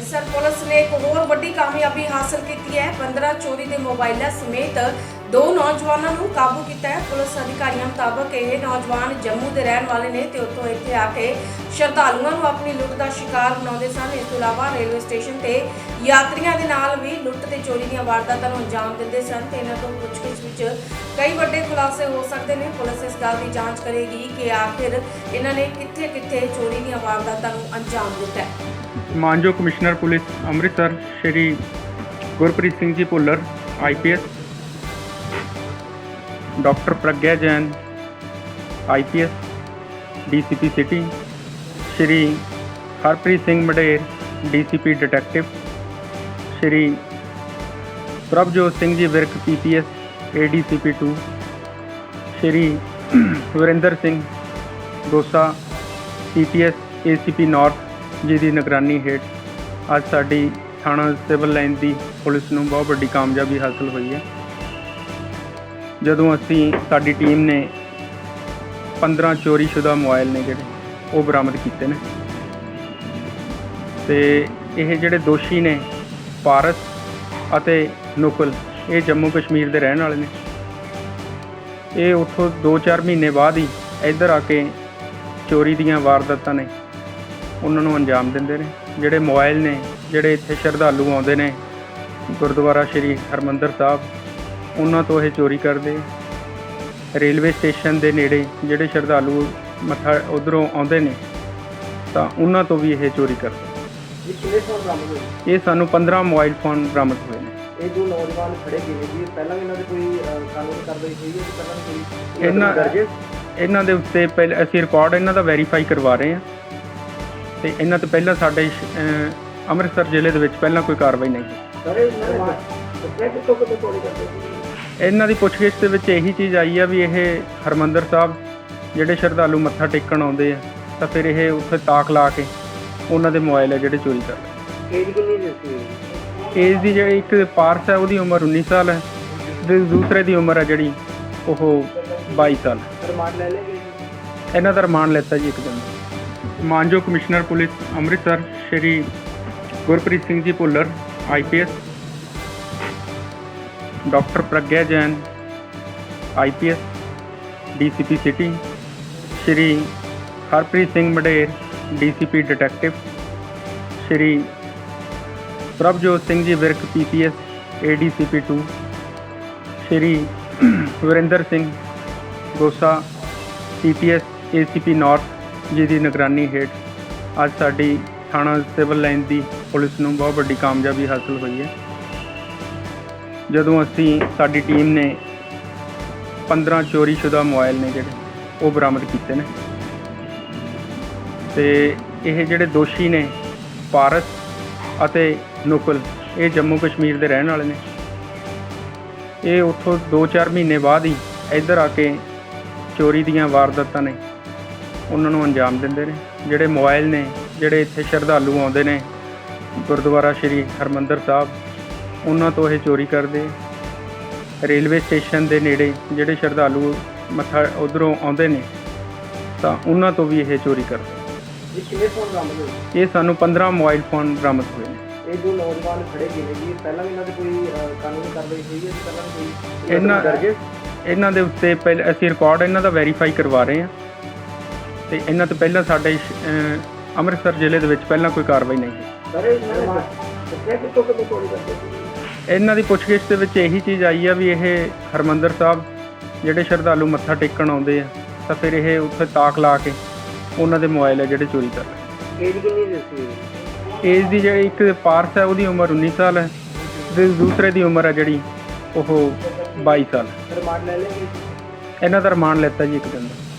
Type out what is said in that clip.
Amritsar police ਨੇ ਇੱਕ ਹੋਰ ਵੱਡੀ ਕਾਮਯਾਬੀ ਹਾਸਲ ਕੀਤੀ ਹੈ। 15 ਚੋਰੀ ਦੇ ਮੋਬਾਈਲਾਂ ਸਮੇਤ ਦੋ ਨੌਜਵਾਨਾਂ ਨੂੰ ਕਾਬੂ ਕੀਤਾ ਹੈ। ਪੁਲਿਸ ਅਧਿਕਾਰੀਆਂ ਮੁਤਾਬਕ ਇਹ ਨੌਜਵਾਨ ਜੰਮੂ ਦੇ ਰਹਿਣ ਵਾਲੇ ਨੇ ਤੇ ਉੱਥੋਂ ਇੱਥੇ ਆ ਕੇ ਸ਼ਰਧਾਲੂਆਂ ਨੂੰ ਆਪਣੀ ਲੁੱਟ ਦਾ ਸ਼ਿਕਾਰ ਬਣਾਉਂਦੇ ਸਨ। ਇਸ ਤੋਂ ਇਲਾਵਾ ਰੇਲਵੇ ਸਟੇਸ਼ਨ ਤੇ ਯਾਤਰੀਆਂ ਦੇ ਨਾਲ ਵੀ ਲੁੱਟ ਤੇ ਚੋਰੀ ਦੀਆਂ ਵਾਰਦਾਤਾਂ ਨੂੰ ਅੰਜਾਮ ਦਿੰਦੇ ਸਨ ਤੇ ਇਹਨਾਂ ਤੋਂ ਪੁੱਛਗਿੱਛ ਵਿੱਚ ਕਈ ਵੱਡੇ ਖੁਲਾਸੇ ਹੋ ਸਕਦੇ ਨੇ। ਪੁਲਿਸ ਇਸ ਗੱਲ ਦੀ ਜਾਂਚ ਕਰੇਗੀ ਕਿ ਆਖਿਰ ਇਹਨਾਂ ਨੇ ਕਿੱਥੇ-ਕਿੱਥੇ ਚੋਰੀ ਦੀਆਂ ਵਾਰਦਾਤਾਂ ਨੂੰ ਅੰਜਾਮ ਦਿੱਤਾ ਹੈ। ਮਾਨਜੋ commissioner police Amritsar, Shri Gurpreet Singh ji Bhullar IPS doctor Pragya Jain IPS DCP city, Shri Harpreet Singh Mader DCP detective, Shri Prabhjot Singh ji Virk PPS ADCP 2 Shri Varinder Singh Dosa PPS ACP north ਜਿਹਦੀ ਨਿਗਰਾਨੀ ਹੇਠ ਅੱਜ ਸਾਡੀ ਥਾਣਾ civil line ਦੀ police ਨੂੰ ਬਹੁਤ ਵੱਡੀ ਕਾਮਯਾਬੀ ਹਾਸਲ ਹੋਈ ਹੈ। ਜਦੋਂ ਅਸੀਂ ਸਾਡੀ ਟੀਮ ਨੇ 15 ਚੋਰੀशुदा ਮੋਬਾਈਲ ਨੇ ਜਿਹੜੇ, ਉਹ ਬਰਾਮਦ ਕੀਤੇ ਨੇ। ਤੇ ਇਹ ਜਿਹੜੇ ਦੋਸ਼ੀ ਨੇ, ਪਾਰਸ ਅਤੇ ਨੁਕਲ, ਇਹ ਜੰਮੂ ਕਸ਼ਮੀਰ ਦੇ ਰਹਿਣ ਵਾਲੇ ਨੇ। ਇਹ ਉੱਥੋਂ 2-4 ਮਹੀਨੇ ਬਾਅਦ ਹੀ ਇੱਧਰ ਆ ਕੇ ਚੋਰੀ ਦੀਆਂ ਵਾਰਦਾਤਾਂ ਨੇ ਉਹਨਾਂ ਨੂੰ ਅੰਜਾਮ ਦਿੰਦੇ ਨੇ। ਜਿਹੜੇ ਮੋਬਾਈਲ ਨੇ ਜਿਹੜੇ ਇੱਥੇ ਸ਼ਰਧਾਲੂ ਆਉਂਦੇ ਨੇ ਗੁਰਦੁਆਰਾ ਸ਼੍ਰੀ ਹਰਮੰਦਰ ਸਾਹਿਬ ਉਹਨਾਂ ਤੋਂ ਇਹ ਚੋਰੀ ਕਰਦੇ। ਰੇਲਵੇ ਸਟੇਸ਼ਨ ਦੇ ਨੇੜੇ ਜਿਹੜੇ ਸ਼ਰਧਾਲੂ ਮੱਥਾ ਉਧਰੋਂ ਆਉਂਦੇ ਨੇ ਤਾਂ ਉਹਨਾਂ ਤੋਂ ਵੀ ਇਹ ਚੋਰੀ ਕਰਦੇ। ਇਹ ਕਿੰਨੇ ਫੋਨ ਬਰਾਮਦ ਹੋਏ? ਇਹ ਸਾਨੂੰ 15 ਮੋਬਾਈਲ ਫੋਨ ਬਰਾਮਦ ਹੋਏ ਨੇ। ਇਹ ਜੋ ਨੌਜਵਾਨ ਖੜੇ ਕਿਵੇਂ ਜੀ ਪਹਿਲਾਂ ਵੀ ਇਹਨਾਂ ਦੇ ਕੋਈ ਕਾਨੂੰਨੀ ਕਾਰਵਾਈ ਹੋਈ ਹੈ ਪਹਿਲਾਂ ਕੋਈ ਇਹਨਾਂ- ਇਹਨਾਂ ਦੇ ਉੱਤੇ ਪਹਿਲੇ ਅਸੀਂ ਰਿਕਾਰਡ ਇਹਨਾਂ ਦਾ ਵੈਰੀਫਾਈ ਕਰਵਾ ਰਹੇ ਹਾਂ। ਤੇ ਇਹਨਾਂ ਤੋਂ ਪਹਿਲਾਂ ਸਾਡੇ ਸ਼- ਅਹ ਅੰਮ੍ਰਿਤਸਰ ਜ਼ਿਲ੍ਹੇ ਦੇ ਵਿੱਚ ਪਹਿਲਾਂ ਕੋਈ ਕਾਰਵਾਈ ਨਹੀਂ ਹੋਈ ਇਹਨਾਂ ਸੀ ਇਹਨਾਂ ਦੀ ਪੁੱਛਗਿੱਛ ਦੇ ਵਿੱਚ ਇਹੀ ਚੀਜ਼ ਆਈ ਆ ਵੀ ਇਹ ਹਰਮੰਦਰ ਸਾਹਿਬ ਜਿਹੜੇ ਸ਼ਰਧਾਲੂ ਮੱਥਾ ਟੇਕਣ ਆਉਂਦੇ ਆ ਤਾਂ ਫਿਰ ਇਹ ਉੱਥੇ ਤਾਕ ਲਾ ਕੇ ਉਹਨਾਂ ਦੇ ਮੋਬਾਈਲ ਆ ਜਿਹੜੇ ਚੋਰੀ ਕਰਦੇ। ਏਜ ਦੀ ਜਿਹੜੀ ਇੱਕ ਪਾਰਸ ਹੈ ਉਹਦੀ ਉਮਰ 19 ਸਾਲ ਹੈ ਤੇ ਦੂਸਰੇ ਦੀ ਉਮਰ ਹੈ ਜਿਹੜੀ ਉਹ 22 ਸਾਲ। ਇਹਨਾਂ ਦਾ ਰਿਮਾਂਡ ਲੈਤਾ ਜੀ ਇੱਕ ਦਿਨ ਦਾ। ਮਾਨਜੋ commissioner police Amritsar, Shri Gurpreet Singh ji Bhullar IPS doctor Pragya Jain IPS DCP city, Shri Harpreet Singh Mader DCP detective, Shri Prabhjot Singh ji Virk PPS ADCP 2 Shri Varinder Singh Gosa PPS ACP north ਜਿਹਦੀ ਨਿਗਰਾਨੀ ਹੇਠ ਅੱਜ ਸਾਡੀ ਥਾਣਾ civil line ਦੀ police ਨੂੰ ਬਹੁਤ ਵੱਡੀ ਕਾਮਯਾਬੀ ਹਾਸਲ ਹੋਈ ਹੈ। ਜਦੋਂ ਅਸੀਂ ਸਾਡੀ ਟੀਮ ਨੇ 15 ਚੋਰੀशुदा ਮੋਬਾਈਲ ਨੇ ਜਿਹੜੇ, ਉਹ ਬਰਾਮਦ ਕੀਤੇ ਨੇ। ਤੇ ਇਹ ਜਿਹੜੇ ਦੋਸ਼ੀ ਨੇ, ਪਾਰਸ ਅਤੇ ਨੁਕਲ, ਇਹ ਜੰਮੂ ਕਸ਼ਮੀਰ ਦੇ ਰਹਿਣ ਵਾਲੇ ਨੇ। ਇਹ ਉੱਥੋਂ 2-4 ਮਹੀਨੇ ਬਾਅਦ ਹੀ ਇੱਧਰ ਆ ਕੇ ਚੋਰੀ ਦੀਆਂ ਵਾਰਦਾਤਾਂ ਨੇ ਉਹਨਾਂ ਨੂੰ ਅੰਜਾਮ ਦਿੰਦੇ ਨੇ। ਜਿਹੜੇ ਮੋਬਾਈਲ ਨੇ ਜਿਹੜੇ ਇੱਥੇ ਸ਼ਰਧਾਲੂ ਆਉਂਦੇ ਨੇ ਗੁਰਦੁਆਰਾ ਸ਼੍ਰੀ ਹਰਮੰਦਰ ਸਾਹਿਬ ਉਹਨਾਂ ਤੋਂ ਇਹ ਚੋਰੀ ਕਰਦੇ। ਰੇਲਵੇ ਸਟੇਸ਼ਨ ਦੇ ਨੇੜੇ ਜਿਹੜੇ ਸ਼ਰਧਾਲੂ ਮੱਥਾ ਉਧਰੋਂ ਆਉਂਦੇ ਨੇ ਤਾਂ ਉਹਨਾਂ ਤੋਂ ਵੀ ਇਹ ਚੋਰੀ ਕਰਦੇ। ਇਹ ਕਿੰਨੇ ਫੋਨ ਬਰਾਮਦ ਹੋਏ? ਇਹ ਸਾਨੂੰ 15 ਮੋਬਾਈਲ ਫੋਨ ਬਰਾਮਦ ਹੋਏ ਨੇ। ਇਹ ਜੋ ਨੌਜਵਾਨ ਖੜੇ ਕਿਵੇਂ ਜੀ ਪਹਿਲਾਂ ਵੀ ਇਹਨਾਂ ਦੇ ਕੋਈ ਅਹ, ਕਾਨੂੰਨੀ ਕਾਰਵਾਈ ਹੋਈ ਹੈ? ਕਿ ਪਹਿਲਾਂ ਵੀ ਕੋਈ ਇਹਨਾਂ- ਇਹਨਾਂ ਦੇ ਉੱਤੇ ਪਹਿਲੇ ਅਸੀਂ ਰਿਕਾਰਡ ਇਹਨਾਂ ਦਾ ਵੈਰੀਫਾਈ ਕਰਵਾ ਰਹੇ ਹਾਂ। ਤੇ ਇਹਨਾਂ ਤੋਂ ਪਹਿਲਾਂ ਸਾਡੇ ਅਹ ਅੰਮ੍ਰਿਤਸਰ ਜ਼ਿਲ੍ਹੇ ਦੇ ਵਿੱਚ ਪਹਿਲਾਂ ਕੋਈ ਕਾਰਵਾਈ ਨਹੀਂ ਹੋਈ ਸਾਰੇ ਇਹਨਾਂ ਨੇ ਦੱਸਿਆ ਕਿੱਥੋਂ ਕਿੱਥੋਂ ਚੋਰੀ ਕਰਦੇ ਸੀ? ਇਹਨਾਂ ਦੀ ਪੁੱਛਗਿੱਛ ਦੇ ਵਿੱਚ ਇਹੀ ਚੀਜ਼ ਆਈ ਆ ਵੀ ਇਹ ਹਰਮੰਦਰ ਸਾਹਿਬ ਜਿਹੜੇ ਸ਼ਰਧਾਲੂ ਮੱਥਾ ਟੇਕਣ ਆਉਂਦੇ ਆ ਤਾਂ ਫਿਰ ਇਹ ਉੱਥੇ ਤਾਕ ਲਾ ਕੇ ਉਹਨਾਂ ਦੇ ਮੋਬਾਈਲ ਆ ਜਿਹੜੇ ਚੋਰੀ ਕਰਦੇ ਏਜ ਕਿੰਨੀ ਦੀ ਜਿਹੜੀ ਇੱਕ ਪਾਰਸ ਹੈ ਉਹਦੀ ਉਮਰ 19 ਸਾਲ ਹੈ ਤੇ ਦੂਸਰੇ ਦੀ ਉਮਰ ਹੈ ਜਿਹੜੀ ਉਹ 22 ਸਾਲ। ਰਿਮਾਂਡ ਲੈ ਜੀ? ਇਹਨਾਂ ਦਾ ਰਿਮਾਂਡ ਲੈਤਾ ਜੀ ਇੱਕ ਦਿਨ ਦਾ।